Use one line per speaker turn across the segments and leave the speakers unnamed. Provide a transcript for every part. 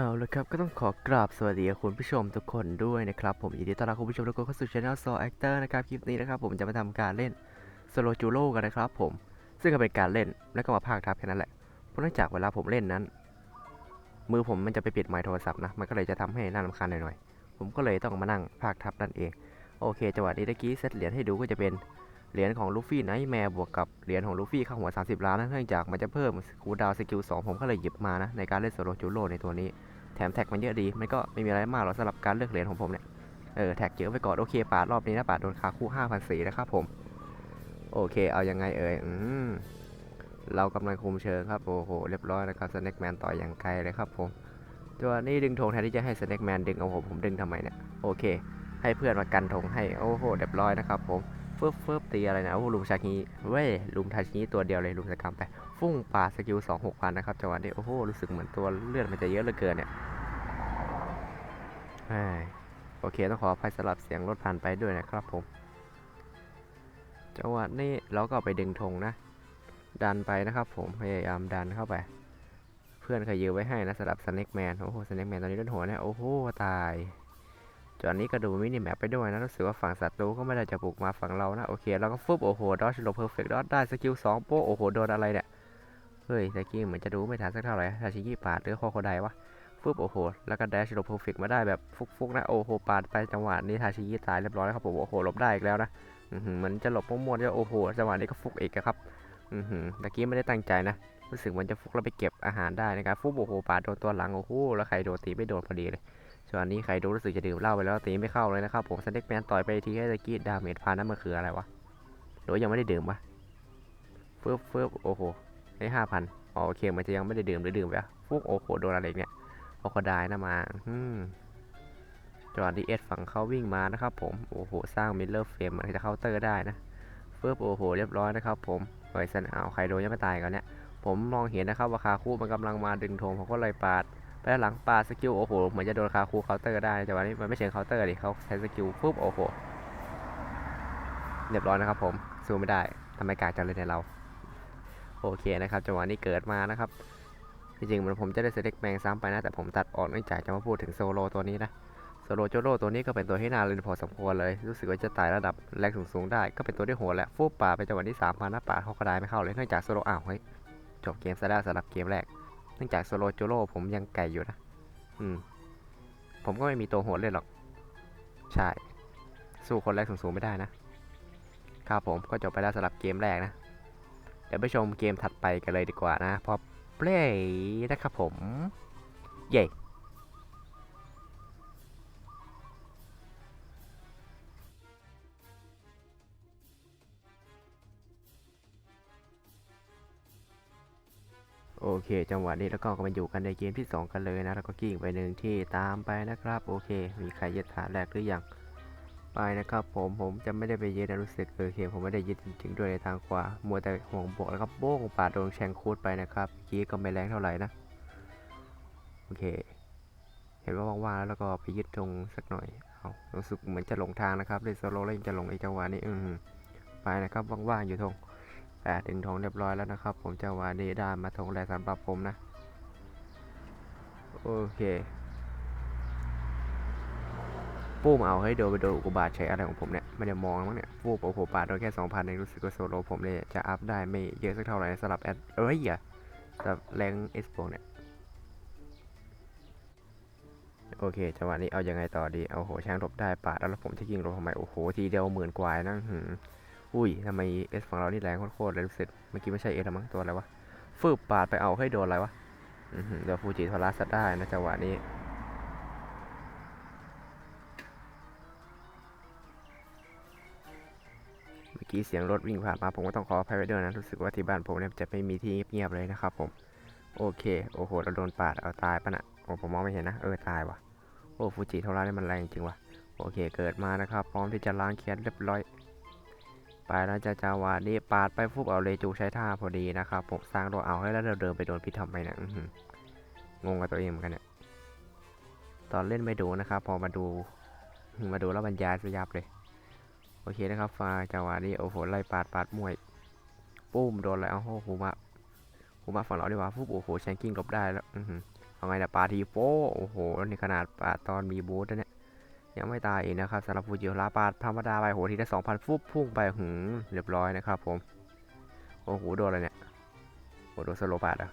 เอาละครับก็ต้องขอกราบสวัสดีคุณผู้ชมทุกคนด้วยนะครับ ผมยินดีต้อนรับคุณผู้ชมทุกคนเข้าสู่ช anel Saw Actor นะครับ คลิปนี้นะครับผมจะมาทำการเล่น Solo Julo กันนะครับผมซึ่งก็เป็นการเล่นแล้วก็มาพากทับแค่นั้นแหละเพราะเนื่องจากเวลาผมเล่นนั้น มือผมมันจะไปปิดไมค์โทรศัพท์นะมันก็เลยจะทำให้น่ารำคาญหน่อยๆผมก็เลยต้องมานั่งพากทับนั่นเอง โอเคจังหวะนี้ตะกี้เซตเหรียญให้ดูก็จะเป็นเหรียญของลูฟี่ไนท์แมร์บวกกับเหรียญของลูฟี่ข้างหัว 30 ล้านนะเนื่องจากมันจะเพิ่มคูดาวสกิล2ผมก็เลยหยิบมานะในการเล่นโซโลจูโร่ในตัวนี้ แถมแท็กมันเยอะดี มันก็ไม่มีอะไรมากหรอกสำหรับการเลือกเหรียญของผมเนี่ย เออแท็กเยอะไปก่อน โอเคปาดรอบนี้นะปาดโดนคาคู่5 0 0 4นะครับผม โอเค เอายังไงเอ่ยอืมเรากำลังคุมเชิงครับ โอ้โห เรียบร้อยนะครับสแน็คแมนต่อยอย่างไกลเลยครับผม ตัวนี้ดึงธงแทนที่จะให้สแน็คแมนดึงเอาผมผมดึงทำไมเนี่ย โอเค ให้เพื่อนมากันธงให้ โอ้โห เรียบร้อยนะครับผมเฟึบเฟึบตีอะไรนะ โอ้โหลุมชาคีเว้ยลุมทาชีตัวเดียวเลยลุมสกรรมไป ฟุ้งปาสกิล2 6พันนะครับจังหวะนี้โอ้โหรู้สึกเหมือนตัวเลือดมันจะเยอะเหลือเกินเนี่ยโอเคต้องขออภัยสำหรับเสียงรถผ่านไปด้วยนะครับผมจังหวะนี้เราก็ไปดึงธงนะ ดันไปนะครับผมพยายามดันเข้าไป เพื่อนเคยยืมไว้ให้นะสำหรับสแน็คแมนโอ้โหสแน็คแมนตอนนี้โดนหัวเนี่ยโอ้โหตายจอนนี้ก็ดูมินิแมปไปด้วยนะรู้สึกว่าฝั่งศัตรูก็ไม่ได้จะบุกมาฝั่งเรานะ โอเคเราก็ฟึบโอ้โหดอชโลเพอร์เฟกต์ดอชได้สกิลสองโป๊โอ้โหโดนอะไรเนี่ย เฮ้ยตะกี้เหมือนจะดูไม่ทันสักเท่าไหร่ทาชิกิปาดหรือโคโคไดวะฟึบโอ้โห แล้วก็แดชโลเพอร์เฟกมาได้แบบฟุกๆนะโอ้โหปาดไปจังหวะนี้ทาชิยิตายเรียบร้อยแล้วครับผมโอ้โหหลบได้อีกแล้วนะเหมือนจะหลบมั่วๆจะโอ้โหจังหวะนี้ก็ฟุกอีกครับอือหือตะกี้ไม่ได้ตั้งใจนะรู้สึกเหมันจะฟุกแล้วไปเก็บอาหารได้นะครับฟุบโอ้โหปาดโดนตัวหลังโอ้โหแล้วใครโดนตีไม่โดนพอดีเลยส่วนนี้ใครโดนรู้สึกจะดื่มเหล้าไปแล้วตีไม่เข้าเลยนะครับผมสเน็กแมนต่อยไปทีให้ตะกี้ดาเมจพานั้นมันคืออะไรวะหรือยังไม่ได้ดื่มวะฟึบฟึบโอ้โห ได้ห้าพันอ๋อโอเคมันจะยังไม่ได้ดื่มหรือดื่มไปอะฟุกโอ้โหโดนอะไรอีกเนี่ยโอคดายนะมาอืมจอร์ดีเอสฝั่งเขาวิ่งมานะครับผม โอ้โห สร้างมิลเลอร์เฟรมมันจะเคาน์เตอร์ได้นะเฟิบโอ้โห เรียบร้อยนะครับผมเฮ้ยสันเอาใครโดนยังไม่ตายกันเนี่ย ผมมองเห็นนะครับว่าคาคูมันกำลังมาดึงธงผมก็เลยปาด ไปด้านหลังปาดสกิลโอ้โห เหมือนจะโดนคาคูเคาน์เตอร์ได้ แต่วันนี้มันไม่เชิงเคาน์เตอร์ดิเขาใช้สกิลปุ๊บโอ้โห เรียบร้อยนะครับผม สู้ไม่ได้ทำไมกากจังเลยในเรา โอเคนะครับจังหวะนี้เกิดมานะครับจริงๆเหมันผมจะได้เซเล็กแมงซ้ำไปนะ แต่ผมตัดออกเนื่องจากจะมาพูดถึงโซโลตัวนี้นะโซโลโจโรตัวนี้ก็เป็นตัวที่น่าเล่นพอสมควรเลย รู้สึกว่าจะไต่ระดับแรงสูงๆได้ ก็เป็นตัวที่โหดแหละฟูบป่าไปจังหวะที่3พันนะป่าเขาก็ได้ไม่เข้าเลยเนื่องจากโซโลอ้าวเฮ้ยจบเกมซะแล้วสำหรับเกมแรก เนื่องจากโซโลโจโรผมยังไก่อยู่นะ อืม ผมก็ไม่มีตัวโหดเล่นหรอก ใช่ สู้คนแรกสูงๆไม่ได้นะครับผมก็จบไปแล้วสำหรับเกมแรกนะ เดี๋ยวไปชมเกมถัดไปกันเลยดีกว่านะ พอเพลย์นะครับผม เย่โอเค จังหวะนี้แล้วก็มาอยู่กันในเกมที่ 2 กันเลยนะ แล้วก็กิ้งไปหนึ่งที่ตามไปนะครับ โอเค มีใครยึดฐานแรกหรือยัง ไปนะครับผมผมจะไม่ได้ไปยึดนะรู้สึกโอเคผมไม่ได้ยึดจริงๆด้วยในทางขวามัวแต่ห่วงบวกแล้วก็โบ้งปาดโดนแชงคูดไปนะครับเมื่อกี้ก็ไม่แรงเท่าไหร่นะโอเค เห็นว่าว่างๆแล้วแล้วก็ไปยึดตรงสักหน่อยเอารู้สึกเหมือนจะหลงทางนะครับเลยโซโล่เล่นจะหลงอีกจังหวะนี้อืมไปนะครับว่างๆอยู่ทงแต่ถึงทงเรียบร้อยแล้วนะครับ ผมจังหวะนี้ได้มาทงแรกสำหรับผมนะโอเค ปุ้มเอาให้โดนไปโดนอุกบาตใช้อะไรของผมเนี่ยไม่ได้มองมั้งเนี่ยฟูบโอ้โหปาดโดนแค่สองพันเองรู้สึกว่าโซโลผมเนี่ยจะอัพได้ไม่เยอะสักเท่าไหร่สำหรับแอดเอ้ยอย่าสำหรับแรงเอสโปเนี่ยโอเคจังหวะนี้เอายังไงต่อดีเอาโหช้างหลบได้ปาดแล้วผมจะยิงหลบทำไมโอ้โหทีเดียวหมื่นกว่านะหืมอุ้ยทำไมเอสฝั่งเรานี่แรงโคตรเลยรู้สึกเมื่อกี้ไม่ใช่เอสหรอมั้งตัวอะไรวะฟืบปาดไปเอาให้โดนอะไรวะเดี๋ยวฟูจิทอรัสได้นะจังหวะนี้ กี้เสียงรถวิ่งผ่านมาผมก็ต้องขออภัยไว้ด้วยนะรู้สึกว่าที่บ้านผมเนี่ยจะไม่มีที่เงียบๆเลยนะครับผมโอเคโอ้โหเราโดนปาดเอาตายปะนะ่ะโอ้ผมมองไม่เห็นนะเออตายว่ะโอ้ฟูจิโทรานี่มันแรงจริงว่ะโอเคเกิดมานะครับ พร้อมที่จะล้างแค้นเรียบร้อย ไปแล้วจะจาวานี่ปาดไปฟุบเอาเลจูใช้ท่าพอดีนะครับผมสร้างตัวเอาให้แล้วเราเดินไปโดนพิษทำไมเนี่ยงงกับตัวเองเหมือนกันเนี่ยตอนเล่นไม่ดูนะครับ พอมาดูมาดูแล้วบรรยายสยับเลย เคนะครับฟาจังหวะนี้โอ้โหไล่ปาดปาดมวยปุ้มโดนอะไรเอาโอ้โหหูมาหูมาฝั่งเราดีกว่าฟุบโอ้โหแชงกิ้งหลบได้แล้วอือหือเอาไงนี่ยปาทีโฟโอ้โหนี่ขนาดปาดตอนมีบูทนะเนี่ยยังไม่ตายอีกนะครับสำหรับฟูจิโอระปาดธรรมดาไปโหทีละสองพันฟุบพุ่งไปหืมเรียบร้อยนะครับผมโอ้โหโดนอะไรเนี่ยโอ้โดนสโลปาดอะ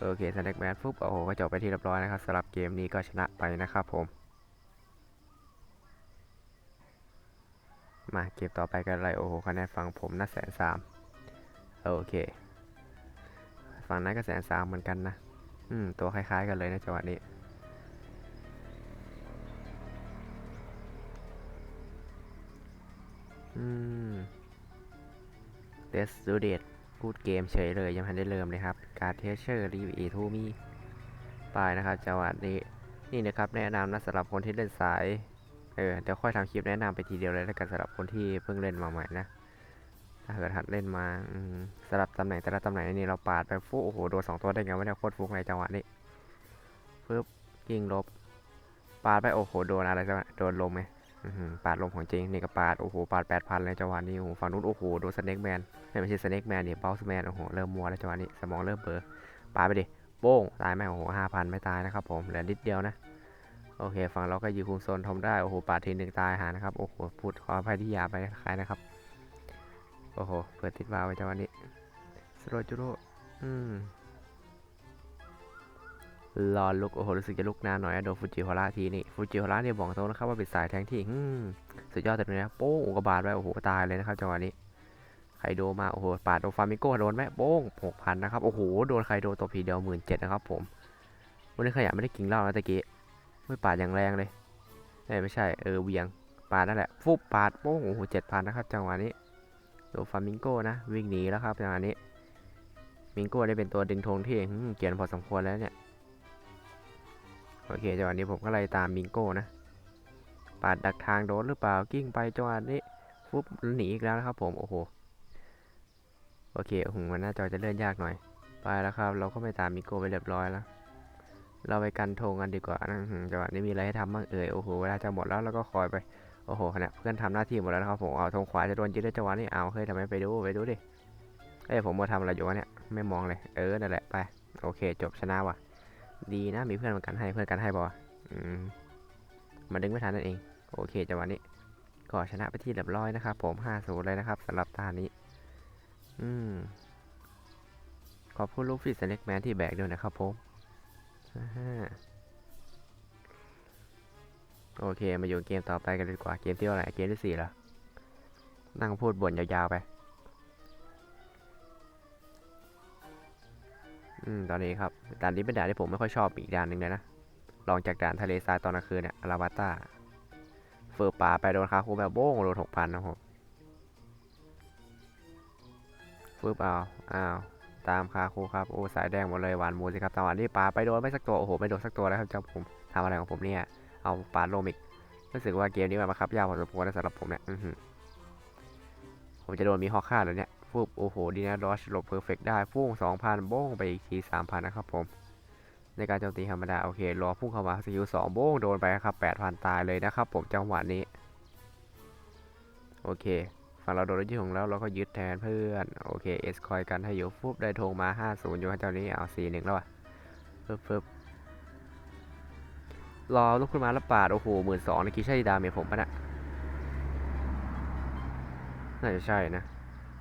โอเคสแน็คแมนฟุบโอ้โหก็จบไปที่เรียบร้อยนะครับสำหรับเกมนี้ก็ชนะไปนะครับผม มาเก็บต่อไปกันเลยโอ้โหคะแนนฝั่งผมน่าแสนสามโอเค ฝั่งนั้นก็แสนสามเหมือนกันนะ อืม ตัวคล้ายๆกันเลยนะจังหวะนี้อืมเดสดูเดตพูดเกมเฉยเลย ยังไม่ทันได้เริ่มเลยครับ การเทเชอร์รีวีทูมีไปนะครับจังหวะนี้นี่นะครับ แนะนำนะสำหรับคนที่เล่นสาย เออเดี๋ยวค่อยทำคลิปแนะนำไปทีเดียวเลยแล้วกันสำหรับคนที่เพิ่งเล่นมาใหม่นะถ้าเกิดหัดเล่นมาสลับตำแหน่งแต่ละตำแหน่งนี่เราปาดไปฟุโอ้โหโดนสองตัวได้ไงวะเนี่ยโคตรฟุกในจังหวะนี้ปึ๊บยิงลบ ปาดไปโอ้โหโดนอะไรจังโดนลมไหือปาดลมของจริงนี่ก็ปาดโอ้โหปาดแปดพันเลยจังหวะนี้โอ้โหฝั่งนู้นโอ้โหโดนสเน็กแมนไม่ใช่สเน็กแมนเนี่ยเบลส์แมนโอ้โหเริ่มมัวแล้วจังหวะนี้สมองเริ่มเบลอปาดไปดิโป้งตายไหมโอ้โหห้าพันไม่ตายนะครับผมเหลือนิดเดียวนะ โอเคฝั่งเราก็ยืนคุมโซนทมได้ โอ้โหปาดทีหนึ่งตายหานะครับ โอ้โหพูดขออภัยที่หยาบไปคล้ายนะครับ โอ้โห เปิดติดวาล์วไว้จังหวะนี้สโรจูโรอืมรอลุก โอ้โห รู้สึกจะลุกนานหน่อยโดนฟูจิโฮระทีนี่ ฟูจิโฮระเนี่ยบอกตรงนะครับว่าเป็นสายแทงที่อืมสุดยอดแต่เลยนะโป้งอุกบาตไว้ โอ้โห ตายเลยนะครับจังหวะนี้ ไคโดมา โอ้โห ปาดโดนฟามิโก้โดนไหมโป้งหกพันนะครับ โอ้โห โดนไคโดตบทีเดียวหมื่นเจ็ดนะครับผม วันนี้ขยะไม่ได้กินเหล้านะตะกี้ ไม่ปาดอย่างแรงเลยเอ้ไม่ใช่เออเวียงปาดนั่นแหละฟุบปาดโป้งโอ้โหเจ็ดพันนะครับ จังหวะนี้โดนฟามิงโก้นะวิ่งหนีแล้วครับจังหวะนี้ มิงโก้ได้เป็นตัวดึงธงที่เกียนพอสมควรแล้วเนี่ยโอเคจังหวะนี้ผมก็เลยตามมิงโก้นะปาดดักทางโดนหรือเปล่ากิ้งไปจังหวะนี้ฟุบหนีอีกแล้วนะครับ ผมโอ้โหโอเคหูมันหน้าจอจะเลื่อนยากหน่อย ไปแล้วครับ เราก็ไม่ตามมิงโก้ไปเรียบร้อยแล้ว เราไปกันธงกันดีกว่านะจังหวะนี้มีอะไรให้ทำบ้างเอ่ยโอ้โหเวลาจะหมดแล้วเราก็คอยไปโอ้โหเนี่ยเพื่อนทำหน้าที่หมดแล้วนะครับผมเอาธงขวาจะโดนยึดได้จังหวะนี้เอาเฮ้ยทำไมไปดูไปดูดิเอ้ยผมมาทำอะไรอยู่วะเนี่ยไม่มองเลยเออนั่นแหละไปโอเค จบชนะว่ะ ดีนะมีเพื่อนมากันให้เพื่อนกันให้บออืมมันดึงไม่ทันนั่นเอง โอเคจังหวะนี้ก็ชนะไปที่เรียบร้อยนะครับ ผม5 0เลยนะครับสำหรับตานี้ อืมขอบคุณลูกฟิสเน็กแมนที่แบกด้วยนะครับผม อ่าโอเค มาอยู่เกมต่อไปกันดีกว่า เกมที่เท่าไหร่เกมที่สี่แล้วนั่งพูดบ่นยาวๆไป อืม ตอนนี้ครับ ด่านนี้เป็นด่านที่ผมไม่ค่อยชอบอีกด่านหนึ่งเลยนะ ลองจากด่านทะเลทรายตอนกลางคืนเนี่ยอาราบาต้าเฟอร์ป่าไปโดนคาคูแบบโบ้งโดนหกพันนะผมฟืบเอาอ้าว ตามคาคูครับโอ้สายแดงหมดเลยหวานหมูสิครับจังหวะนี้ปลาไปโดนไม่สักตัวโอ้โหไม่โดนสักตัวแล้วครับเจ้าผมทำอะไรของผมเนี่ยเอาปลาโลมิกรู้สึกว่าเกมนี้มันบังคับยากพอสมควรนะสำหรับผมเนี่ยผมจะโดนมีฮอกฆ่าแล้วเนี่ยฟุบโอ้โหดีนะดอชหลบเพอร์เฟกได้ฟุ้งสองพันโบ้งไปอีกทีสามพันนะครับผม ในการโจมตีธรรมดาโอเครอพุ่งเข้ามาสกิลสองโบ้งโดนไปครับแปดพันตายเลยนะครับผมจังหวะนี้ โอเค ฝั่งเราโดนยึดของแล้วเราก็ยึดแทนเพื่อนโอเคเอสคอยกันให้อยู่ฟุบได้ธงมา 50 อยู่ครับเจ้านี้เอา 4 1 แล้วอะฟึบฟึบรอลุกขึ้นมาแล้วปาด โอ้โหหมื่นสองในคิดใช่ดาเมจผมปะเนะ่ะน่าจะใช่นะ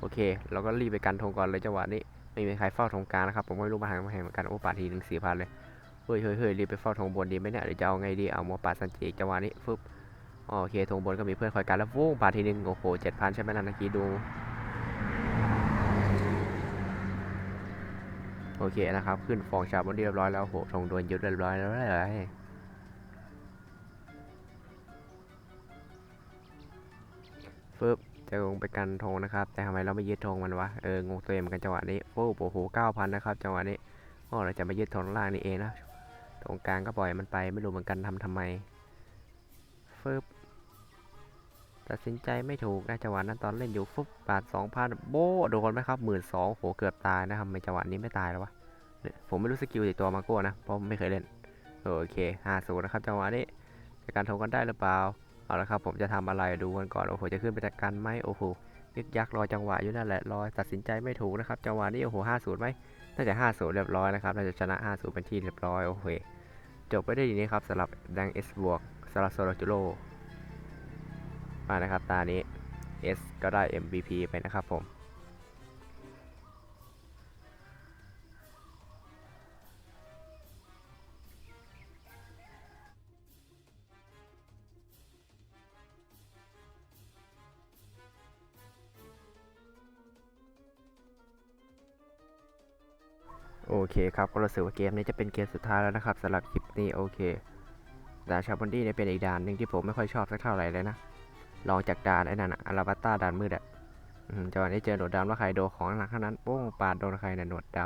โอเค เราก็รีบไปกันธงก่อนเลยจังหวะนี้ไม่มีใครเฝ้าธงกลางนะครับ ผมก็ไม่รู้มาทางมาแห่งเหมือนกันโอ้ปาดทีหนึ่งสี่พันเลยเฮ้ยเฮ้ยเฮ้ยรีบไปเฝ้าธงบนดีไหมเนี่ยหรือจะเอาไงดีเอามัวปาดสันจิอีกจังหวะนี้ฟึบ โอเคธงบนก็มีเพื่อนคอยกันแล้วฟุ้งปาทีหนึ่งโอ้โหเจ็ดพันใช่ไหมนั่นเมื่อกี้ดู โอเคนะครับ ขึ้นฟองชาบนเรียบร้อยแล้วโหธงโดนยึดเรียบร้อยแล้วเลยฟึบจะลงไปกันธงนะครับ แต่ทำไมเราไม่ยึดธงมันวะ เอองงตัวเองเหมือนกันจังหวะนี้โอ้โหเก้าพันนะครับจังหวะนี้อ๋อเราจะมายึดธงล่างนี่เองนะตรงกลางก็ปล่อยมันไปไม่รู้เหมือนกันทำทำไมฟึบ ตัดสินใจไม่ถูกนะจังหวะนั้นตอนเล่นอยู่ฟุบบาทสองพันโบโดนไหมครับหมื่นสองโหเกือบตายนะครับทำไมจังหวะนี้ไม่ตายแล้ววะเนี่ยผมไม่รู้สกิลติดตัวมาโก้นะเพราะไม่เคยเล่นโอเคห้าศูนย์นะครับจังหวะนี้จะการธงกันได้หรือเปล่าเอาละครับผมจะทำอะไรดูกันก่อนโอ้โหจะขึ้นไปจัดการไหมโอ้โหยึกยักรอจังหวะอยู่นั่นแหละรอตัดสินใจไม่ถูกนะครับจังหวะนี้โอ้โหห้าศูนย์ไหมน่าจะ5-0เรียบร้อยนะครับน่าจะชนะ5-0เป็นที่เรียบร้อยโอเคจบไปได้ดีนี้ครับสำหรับแดง S บวกสำหรับโซโลจูโร มานะครับตานี้ S ก็ได้ MVP ไปนะครับผมโอเคครับ ก็รู้สึกว่าเกมนี้จะเป็นเกมสุดท้ายแล้วนะครับสำหรับคลิปนี้โอเคดาชาบอนดี้เนี่ยเป็นอีกด่านหนึ่งที่ผมไม่ค่อยชอบสักเท่าไหร่เลยนะ ลองจากด่านไอ้นั่นอะอาราบัตตาด่านมืดอะจังหวะนี้เจอหนวดดำว่าใครโดของหนักเท่านั้นโป้งปาดโดนใครเนี่ยหนวดด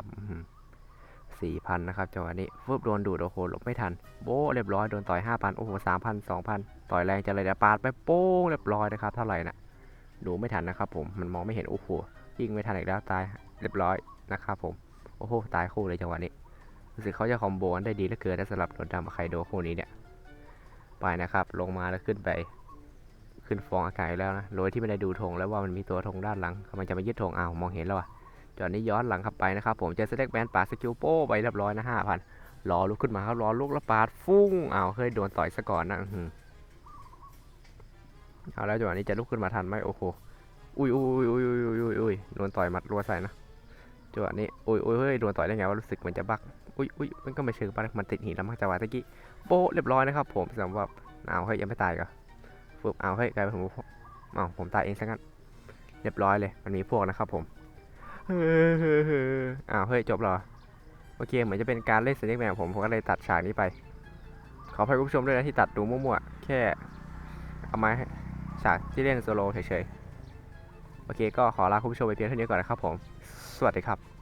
ำสี่พันนะครับจังหวะนี้ฟึบโดนดูดโอ้โหหลบไม่ทันโบ้เรียบร้อยโดนต่อยห้าพันโอ้โหสามพันสองพันต่อยแรงจังเลยเดี๋ยวปาดไปโป้งเรียบร้อยนะครับเท่าไหร่นะดูไม่ทันนะครับผมมันมองไม่เห็นโอ้โหยิงไม่ทันอีกแล้วตายเรียบร้อยนะครับผมโอ้โหตายคู่เลยจังหวะนี้รู้สึกเขาจะคอมโบกันได้ดีเหลือเกินนะสำหรับโดนดำกับไคโดคู่นี้เนี่ยไปนะครับลงมาแล้วขึ้นไป ขึ้นฟองอากาศแล้วนะโดยที่ไม่ได้ดูธงแล้วว่ามันมีตัวธงด้านหลังมันจะมายึดธงอ้าวมองเห็นแล้วอะจอนนี้ย้อนหลังเข้าไปนะครับผมเจอสเต็กแบนปาสกิลโป้ไปเรียบร้อยนะห้าพันรอลุกขึ้นมาครับรอลุกแล้วปาดฟุ้งอ้าวเคยโดนต่อยซะก่อนนะอือหือเอาแล้วจังหวะนี้จะลุกขึ้นมาทันไหมโอ้โหอุ้ยอุ้ยอุ้ยอุ้ยอุ้ยอุ้ยโดนต่อยมัดรัวใส่นะจังหวะนี้โอ้ยโอ้ยเฮ้ยโดนต่อยได้ไงว่ารู้สึกเหมือนจะบักอุ้ยอุ้ยมันก็ไม่เชิงบักมันติดหินแล้วมั้งจังหวะตะกี้โป๊ะเรียบร้อยนะครับผมสำหรับเอาเฮ้ยยังไม่ตายก็ึบเอาเฮ้ยกลายเป็นผมเอาผมตายเองซะงั้น เรียบร้อยเลย มันมีพวกนะครับผมเอ้าวเฮ้ยจบหรอโอเคเหมือนจะเป็นการเล่นสเน็กแมนผมผมก็เลยตัดฉากนี้ไป ขออภัยคุณผู้ชมด้วยนะที่ตัดดูมั่วๆแค่เอามาฉากที่เล่นโซโลเฉยๆโอเคก็ขอลาคุณผู้ชมไปเพียงเท่านี้ก่อนนะครับผม สวัสดีครับ